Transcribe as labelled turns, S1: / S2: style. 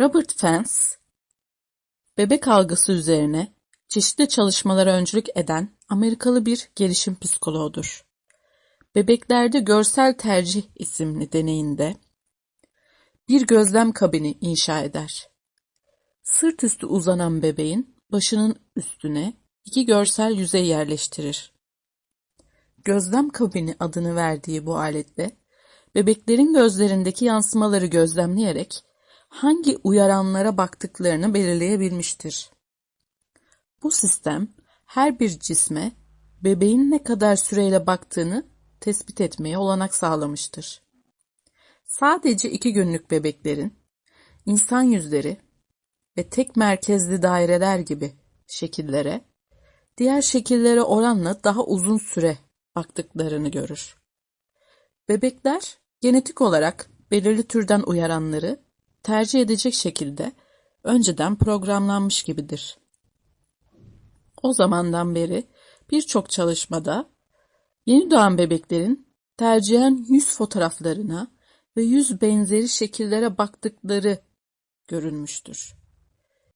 S1: Robert Fence, bebek algısı üzerine çeşitli çalışmalara öncülük eden Amerikalı bir gelişim psikoloğudur. Bebeklerde Görsel Tercih isimli deneyinde bir gözlem kabini inşa eder. Sırt üstü uzanan bebeğin başının üstüne iki görsel yüzey yerleştirir. Gözlem kabini adını verdiği bu aletle bebeklerin gözlerindeki yansımaları gözlemleyerek hangi uyaranlara baktıklarını belirleyebilmiştir. Bu sistem her bir cisme bebeğin ne kadar süreyle baktığını tespit etmeye olanak sağlamıştır. Sadece iki günlük bebeklerin insan yüzleri ve tek merkezli daireler gibi şekillere diğer şekillere oranla daha uzun süre baktıklarını görür. Bebekler genetik olarak belirli türden uyaranları tercih edecek şekilde önceden programlanmış gibidir. O zamandan beri birçok çalışmada yeni doğan bebeklerin tercihen yüz fotoğraflarına ve yüz benzeri şekillere baktıkları görülmüştür.